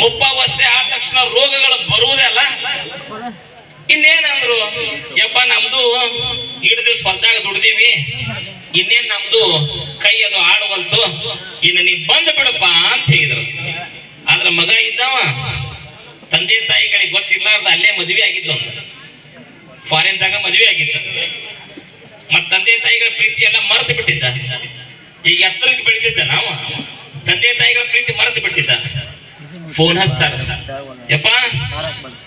ಮುಪ್ಪಾವಸ್ಥೆ ಆದ ತಕ್ಷಣ ರೋಗಗಳು ಬರುವುದೇ ಅಲ್ಲ. ಇನ್ನೇನಂದ್ರು, ಯಪ್ಪ ನಮ್ದು ಹಿಡಿದು ಸ್ವಂತಾಗ ದುಡ್ದೀವಿ. ಇನ್ನೇನ್ ನಮ್ದು ಕೈ ಅದು ಆಡವಲ್ತು ಇನ್ನು ನೀ ಬಂದ್ ಬಿಡಪ್ಪ ಅಂತ ಹೇಳಿದ್ರು. ಆದ್ರ ಮಗ ಇದ್ದವ, ತಂದೆ ತಾಯಿಗಳಿಗೆ ಗೊತ್ತಿರ್ಲಾರ್ದ ಅಲ್ಲೇ ಮದುವೆ ಆಗಿದ್ದು ಫಾರಿನ್ದಾಗ ಮದುವೆ ಆಗಿದ್ದ. ಮತ್ ತಂದೆ ತಾಯಿಗಳ ಪ್ರೀತಿ ಎಲ್ಲ ಮರೆತು ಬಿಟ್ಟಿದ್ದ. ಈಗ ಎತ್ತರಕ್ಕೆ ಬೆಳೆದಿದ್ದ ನಾವು ತಂದೆ ತಾಯಿಗಳ ಪ್ರೀತಿ ಮರೆತು ಬಿಟ್ಟಿದ್ದ ಫೋನ್ ಹಚ್ತಾರ. ಯಪ್ಪ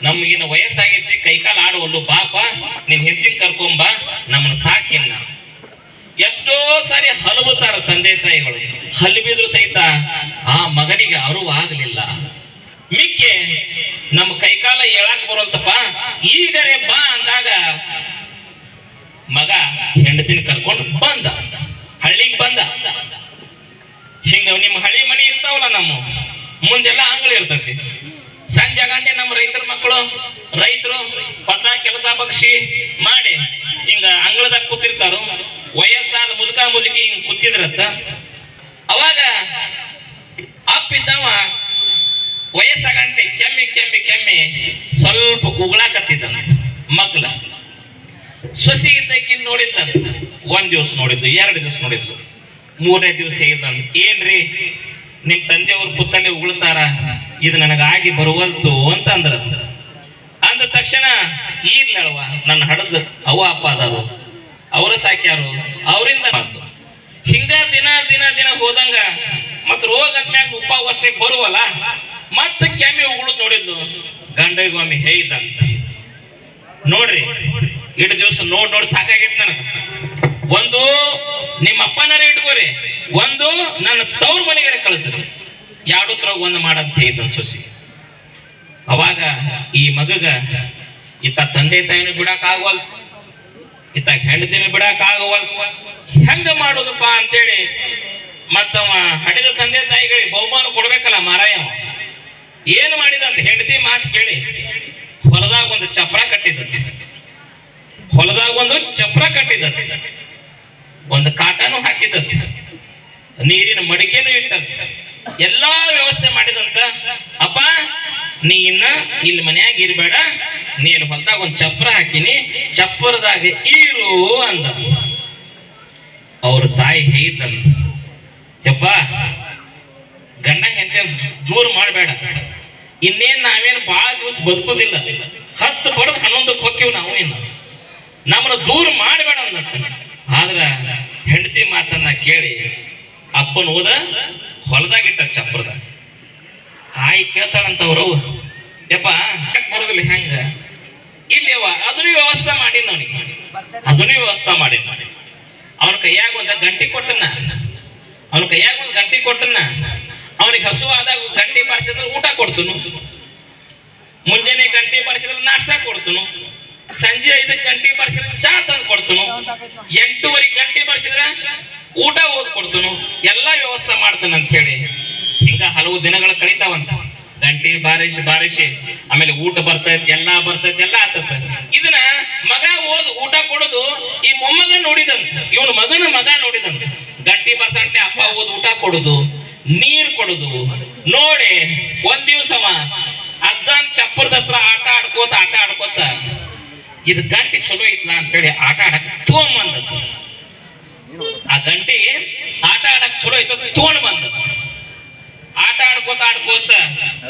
ನಮ್ಗಿನ ವಯಸ್ಸಾಗೈತಿ, ಕೈಕಾಲು ಆಡುವಲ್ಲು ಪಾಪ ನಿನ್ ಹೆಂಡತಿನ ಕರ್ಕೊಂಬ ನಮ್ಮನ್ನ ಸಾಕಿನ್ನ. ಎಷ್ಟೋ ಸಾರಿ ಹಲವುತ್ತಾರ ತಂದೆ ತಾಯಿಗಳು. ಹಲಬಿದ್ರು ಸಹಿತ ಆ ಮಗನಿಗೆ ಅರಿವು ಆಗಲಿಲ್ಲ. ಮಿಕ್ಕೆ ನಮ್ಮ ಕೈಕಾಲ ಹೇಳಾಕ ಬರೋಲ್ತಪ್ಪ ಈಗರೆ ಬಾ ಅಂದಾಗ ಮಗ ಹೆಂಡತಿನ ಕರ್ಕೊಂಡು ಬಂದ. ಕೂತಿದ್ರತ್ತ ಅವಾಗ ಅಪ್ಪಿದ್ದವ ವಯಸ್ಸಾಗಂಟೆ ಕೆಮ್ಮಿ ಕೆಮ್ಮಿ ಕೆಮ್ಮಿ ಸ್ವಲ್ಪ ಉಗುಳಾಕತ್ತಿದ್ದ ಮಗ್ಲ. ಸೊಸಿ ಇದ್ದಕ್ಕಿನ್ ನೋಡಿದ್ಲ ಒಂದ್ ದಿವಸ ನೋಡಿದ್ಲು, ಎರಡು ದಿವಸ ನೋಡಿದ್ಲು. ಮೂರನೇ ದಿವಸ ಇದ್ದಂತ ಏನ್ರಿ, ನಿಮ್ ತಂದೆಯವ್ರ ಪುತ್ತಲೆ ಉಗುಳ್ತಾರ, ಇದು ನನಗಾಗಿ ಬರುವಲ್ತು ಅಂತ ಅಂದ್ರಂತ. ಅಂದ ತಕ್ಷಣ ಇರ್ಲವ ನನ್ನ ಹಡದ ಅವ್ವ, ಅಪ್ಪ ಅದಾರು. ಅವರು ಸಾಕ್ಯಾರು, ಅವರಿಂದ ಮಾಡ್ತು ಹಿಂಗ ದಿನ ದಿನ ದಿನ ಹೋದಂಗ, ಮತ್ ರೋಗ ಮ್ಯಾಗ ಉಪವಾಸ ಬರುವಲ್ಲ ಮತ್ತ ಕೆಮ್ಮಿ ಉಗುಳುದ್ ನೋಡಿದ್ಲು. ಗಂಡಗೊಮ್ಮೆ ಹೇಯ್ದಂತ ನೋಡ್ರಿ ಇಟ್ಟು ದಿವಸ ನೋಡ್ ನೋಡಿ ಸಾಕಾಗಿತ್ತು ನನಗ. ಒಂದು ನಿಮ್ಮ ಇಟ್ಕೋರಿ, ಒಂದು ನನ್ನ ತವ್ರ ಮನೆಗರ ಕಳಿಸ್ರಿ. ಎರಡು ತರ ಒಂದು ಮಾಡಂತ ಹೇಳಿದ್ದ ಸೊಸಿ. ಅವಾಗ ಈ ಮಗಗ, ಇತ್ತ ತಂದೆ ತಾಯಿನ ಬಿಡಕ್ ಇತ್ತ ಹೆಂಡತಿನ ಬಿಡಕ್ ಆಗವಲ್ ಹೆಂಗ ಮಾಡೋದಪ್ಪ ಅಂತೇಳಿ ಮತ್ತವ ಹಡಿದ ತಂದೆ ತಾಯಿಗಳಿಗೆ ಬಹುಮಾನ ಕೊಡ್ಬೇಕಲ್ಲ ಮಾರಾಯ. ಏನು ಮಾಡಿದ ಅಂತ ಹೆಂಡತಿ ಮಾತು ಕೇಳಿ. ಹೊಲದಾಗ ಒಂದು ಚಪ್ರ ಕಟ್ಟಿದ ಹೊಲದಾಗ ಒಂದು ಚಪ್ರ ಕಟ್ಟಿದ ಒಂದು ಕಾಟನು ಹಾಕಿದ ನೀರಿನ ಮಡಿಕೆನು ಇಟ್ಟಂತ ಎಲ್ಲಾ ವ್ಯವಸ್ಥೆ ಮಾಡಿದಂತ. ಅಪ್ಪ, ನೀ ಇನ್ನ ಇಲ್ಲಿ ಮನ್ಯಾಗ ಇರ್ಬೇಡ. ನೀನು ಹೊಲದಾಗ ಒಂದು ಚಪ್ರ ಹಾಕಿನಿ. ಚಪ್ಪರದಾಗ ಇರು ಅಂದ ಅವ್ರ ತಾಯಿ ಹೇಯ್ತಂತ ಯಪ್ಪ ಗಂಡ ಹೆಂಡತಿ ದೂರ ಮಾಡಬೇಡ. ಇನ್ನೇನು ನಾವೇನು ಬಹಳ ದಿವಸ ಬದುಕುದಿಲ್ಲ. ಹತ್ತು ಪಡೆದು ಹನ್ನೊಂದಕ್ಕೆ ಹೋಗ್ತೀವಿ ನಾವು ಇನ್ನು. ನಮ್ಮನ್ನ ದೂರ ಮಾಡಬೇಡ ಅಂದ ಆದ್ರೆ ಹೆಂಡತಿ ಮಾತನ್ನ ಕೇಳಿ ಅಪ್ಪನ ಓದ ಹೊಲದಾಗಿಟ್ಟ ಚಪ್ಪರದಾಗ. ಆಯ್ ಕೇಳ್ತಾಳಂತವ್ರು ಯಪ್ಪ ಬರೋದಿಲ್ಲ ಹೆಂಗ? ಇಲ್ಲವ ಅದನ್ನು ವ್ಯವಸ್ಥೆ ಮಾಡಿನ ಅವನಿಗೆ. ಅದನ್ನು ವ್ಯವಸ್ಥೆ ಮಾಡಿನ ಅವನ ಕೈಯಾಗ ಒಂದ ಗಂಟಿ ಕೊಟ್ಟನ ಅವನ ಕೈಯಾಗ ಒಂದು ಗಂಟಿ ಕೊಟ್ಟನ ಅವನಿಗೆ ಹಸುವಾದಾಗ ಆದಾಗ ಗಂಟಿ ಬಾರಿಸಿದ್ರೆ ಊಟ ಕೊಡ್ತನು. ಮುಂಜಾನೆ ಗಂಟಿ ಬಾರಿಸಿದ್ರೆ ನಾಷ್ಟ ಕೊಡ್ತನು. ಸಂಜೆ ಐದಕ್ಕೆ ಗಂಟೆ ಬರ್ಸಿದ್ರೆ ಚಾ ತಂದು ಕೊಡ್ತನು. ಎಂಟೂವರೆ ಗಂಟೆ ಬರ್ಸಿದ್ರೆ ಊಟ ಓದ್ ಕೊಡ್ತನು ಎಲ್ಲಾ ವ್ಯವಸ್ಥೆ ಮಾಡ್ತಾನಂತ ಹೇಳಿ. ಹಿಂಗ ಹಲವು ದಿನಗಳು ಕಳಿತಾವಂತ. ಗಂಟೆ ಬಾರಿಸಿ ಬಾರಿಸಿ ಆಮೇಲೆ ಊಟ ಬರ್ತೈತಿ, ಎಲ್ಲ ಬರ್ತೈತಿ, ಎಲ್ಲ ಆತೈತ. ಇದನ್ನ ಮಗ ಓದ್, ಊಟ ಕೊಡೋದು ಈ ಮೊಮ್ಮಗ ನೋಡಿದಂತ. ಇವನು ಮಗನ ಮಗ ನೋಡಿದಂತ. ಗಂಟಿ ಬರ್ಸಂಟೆ ಅಪ್ಪ ಓದ್, ಊಟ ಕೊಡುದು, ನೀರ್ ಕೊಡುದು. ನೋಡಿ, ಒಂದ್ ದಿವ್ಸವ ಅಜ್ಜಾನ್ ಚಪ್ಪರದ ಹತ್ರ ಆಟ ಆಡ್ಕೋತ ಆಟ ಆಡ್ಕೋತ, ಇದು ಗಂಟಿ ಚಲೋ ಅಂತ ಅಂತೇಳಿ ಆಟ ಆಡಕ್ ತಗೊಂಬಂದದ್ದು ಆ ಗಂಟಿ ಆಟ ಆಡಕ್ ಚಲೋ ಐತ ತಗೊಂಡ್ ಬಂದದ್ದು.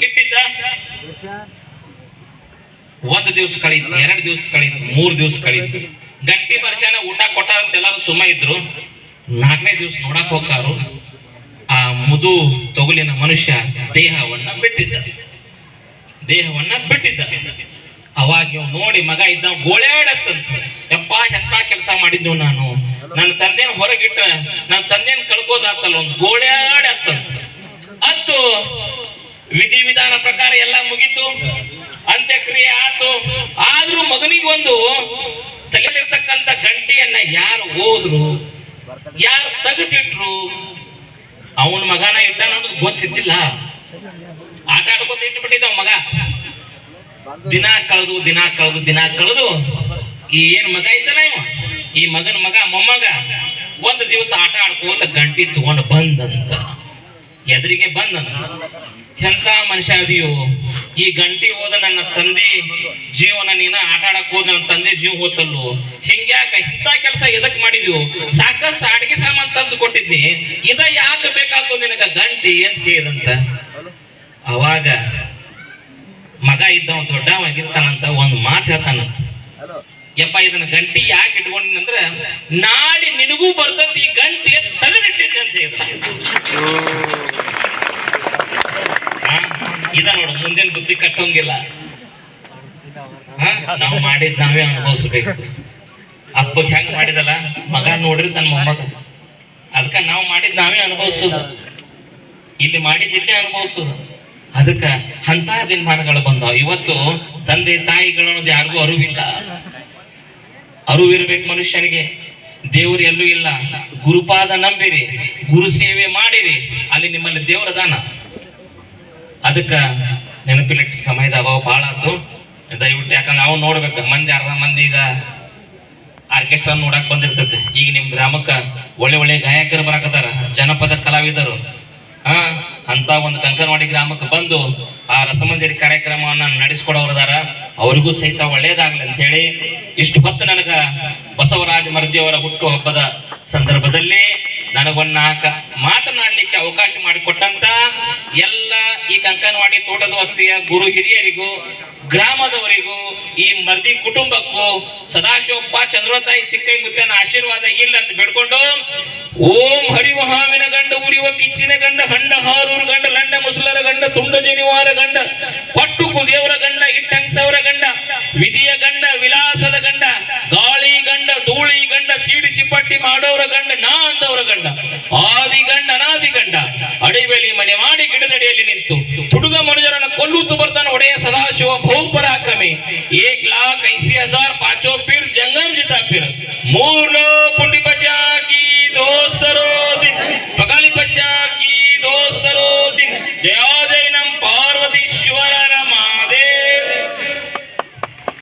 ಇಟ್ಟಿದ್ದ? ಒಂದು ದಿವಸ ಕಳೀತು, ಎರಡು ದಿವಸ ಕಳೀತು, ಮೂರು ದಿವ್ಸ ಕಳೀತು. ಗಟ್ಟಿ ಬರ್ಷಾನ ಊಟ ಕೊಟ್ಟಾರ ಅಂತ ಸುಮ್ಮ ಇದ್ರು. ನಾಲ್ಕನೇ ದಿವಸ ನೋಡಕ್ ಹೋಗಾರು ಆ ಮುದು ತೊಗಲಿನ ಮನುಷ್ಯ ದೇಹವನ್ನ ಬಿಟ್ಟಿದ್ದ. ದೇಹವನ್ನ ಬಿಟ್ಟಿದ್ದ. ಅವಾಗ ನೀವು ನೋಡಿ ಮಗ ಇದ್ದ ಗೋಳ್ಯಾಡತ್ತಂತ ಯಪ್ಪ, ಎಂತ ಕೆಲಸ ಮಾಡಿದ್ನು ನಾನು? ನನ್ನ ತಂದೆನ ಹೊರಗಿಟ್ಟ ನನ್ನ ತಂದೆನ ಕಳ್ಕೋದಾತಲ್ಲ ಒಂದು ಗೋಳ್ಯಾಡತ್ತಂತ ಅತ್ತು ವಿಧಿ ವಿಧಾನ ಪ್ರಕಾರ ಎಲ್ಲ ಮುಗಿತು, ಅಂತ್ಯಕ್ರಿಯೆ ಆತು. ಆದ್ರೂ ಮಗನಿಗೆ ಒಂದು ತಲೆಯಲ್ಲಿರ್ತಕ್ಕಂಥ ಗಂಟೆಯನ್ನ ಯಾರು ಓದ್ರು, ಯಾರು ತೆಗೆದಿಟ್ರು, ಅವನ ಮಗನ ಇಟ್ಟ ಅನ್ನೋದು ಗೊತ್ತಿದ್ದಿಲ್ಲ. ಆಟ ಆಡ್ಕೋತ ಇಟ್ಬಿಟ್ಟಿದ್ದ ಮಗ. ದಿನ ಕಳೆದು ದಿನ ಕಳೆದು ದಿನ ಕಳೆದು ಈ ಏನ್ ಮಗ ಇದ್ದಲ್ಲ ಇವ? ಈ ಮಗನ ಮಗ, ಮೊಮ್ಮಗ. ಒಂದು ದಿವಸ ಆಟ ಆಡ್ಕೋತ ಗಂಟಿ ತಗೊಂಡು ಬಂದಂತ. ಎದುರಿಗೆ ಬಂದಂತ ಎಂತ ಮನುಷ್ಯ ಅದೆಯೋ ಈ ಗಂಟಿ ಹೋದ ನನ್ನ ತಂದೆ ಜೀವನ ನೀನ ಆಟ ಆಡಕ್ ಹೋದ ನನ್ನ ತಂದೆ ಜೀವ ಹೋತಲ್ಲು? ಹಿಂಗ್ಯಾಕ ಇಂಥ ಕೆಲಸ ಎದಕ್ ಮಾಡಿದ್ಯೋ? ಸಾಕಷ್ಟು ಅಡಿಗೆ ಸಾಮಾನು ತಂದು ಕೊಟ್ಟಿದ್ನಿ. ಇದ ಯಾಕೆ ಬೇಕಾತು ನಿನಗ ಗಂಟಿ ಅಂತ ಕೇಳಿದಂತ? ಅವಾಗ ಮಗ ಇದ್ದವ ದೊಡ್ಡವಾಗಿರ್ತಾನಂತ ಒಂದು ಮಾತು ಹೇಳ್ತಾನಂತ ಯಪ್ಪ ಇದನ್ನ ಗಂಟಿ ಯಾಕೆ ಇಟ್ಕೊಂಡಿನಂದ್ರ ನಾಳೆ ನಿನಗೂ ಬರ್ತಂತ ಈ ಗಂಟಿ ತೆಗೆದಿಟ್ಟಿದ್ದೆ ಅಂತ ಹೇಳಿದ ಹಾ? ಇದ ನೋಡು, ಮುಂದಿನ ಬುದ್ಧಿ ಕಟ್ಟೋಂಗಿಲ್ಲ? ನಾವು ಮಾಡಿದ್ ನಾವೇ ಅನುಭವಿಸ್ಬೇಕು. ಅಪ್ಪ ಹೆಂಗ್ ಮಾಡಿದಲ್ಲ? ಮಗ ನೋಡ್ರಿ ತನ್ನ ಮೊಮ್ಮಗ. ಅದಕ್ಕ ನಾವು ಮಾಡಿದ್ ನಾವೇ ಅನುಭವಿಸೋದು. ಇಲ್ಲಿ ಮಾಡಿದ್ದಿಲ್ಲೇ ಅನುಭವಿಸೋದು. ಅದಕ್ಕ ಅಂತ ದಿನಮಾನಗಳು ಬಂದಾವ. ಇವತ್ತು ತಂದೆ ತಾಯಿಗಳು ಅನ್ನೋದು ಯಾರಿಗೂ ಅರಿವಿಲ್ಲ. ಅರಿವಿರ್ಬೇಕು ಮನುಷ್ಯನಿಗೆ. ದೇವರು ಎಲ್ಲೂ ಇಲ್ಲ. ಗುರುಪಾದ ನಂಬಿರಿ. ಗುರು ಸೇವೆ ಮಾಡಿರಿ. ಅಲ್ಲಿ ನಿಮ್ಮಲ್ಲಿ ದೇವರ ದಾನ. ಅದಕ್ಕ ನೆನಪಿಲಿಟ್ಟು ಸಮಯದ ಅಭಾವ ಭಾಳ ಆಯ್ತು ದಯವಿಟ್ಟು ಯಾಕಂದ್ರೆ ನಾವು ನೋಡ್ಬೇಕು, ಮಂದಿ ಅರ್ಧ ಮಂದಿ ಈಗ ಆರ್ಕೆಸ್ಟ್ರಾ ನೋಡಕ್ ಬಂದಿರ್ತೈತಿ. ಈಗ ನಿಮ್ಮ ಗ್ರಾಮಕ್ಕೆ ಒಳ್ಳೆ ಒಳ್ಳೆ ಗಾಯಕರು ಬರಾಕತ್ತಾರ, ಜನಪದ ಕಲಾವಿದರು. ಹಾ ಅಂತ ಒಂದು ಕಂಕನವಾಡಿ ಗ್ರಾಮಕ್ಕೆ ಬಂದು ಆ ರಸಮಂಜರಿ ಕಾರ್ಯಕ್ರಮವನ್ನ ನಡೆಸ್ಕೊಡೋರದಾರ. ಅವರಿಗೂ ಸಹಿತ ಒಳ್ಳೇದಾಗ್ಲಿ ಅಂತ ಹೇಳಿ ಇಷ್ಟು ಹೊತ್ತು ನನಗ ಬಸವರಾಜ ಮರ್ಜಿಯವರ ಹುಟ್ಟು ಹಬ್ಬದ ಸಂದರ್ಭದಲ್ಲಿ ನನಗೊಂದು ಮಾತನಾಡಲಿಕ್ಕೆ ಅವಕಾಶ ಮಾಡಿಕೊಟ್ಟಂತ ಎಲ್ಲ ಈ ಕಂಕನವಾಡಿ ತೋಟದ ವಸ್ತಿಯ ಗುರು ಹಿರಿಯರಿಗೂ, ಗ್ರಾಮದವರಿಗೂ, ಈ ಮರ್ದಿ ಕುಟುಂಬಕ್ಕೂ ಸದಾಶಿವಪ್ಪ ಚಂದ್ರತಾಯಿ ಚಿಕ್ಕೈ ಮುತ್ತನ ಆಶೀರ್ವಾದ ಇಲ್ಲ ಅಂತ ಬೇಡ್ಕೊಂಡು ಓಂ ಹರಿವಹಾವಿನ ಗಂಡ ಉರಿವ ಕಿಚ್ಚಿನ ಗಂಡ ಹಂಡ pacopir jangan ditapir murah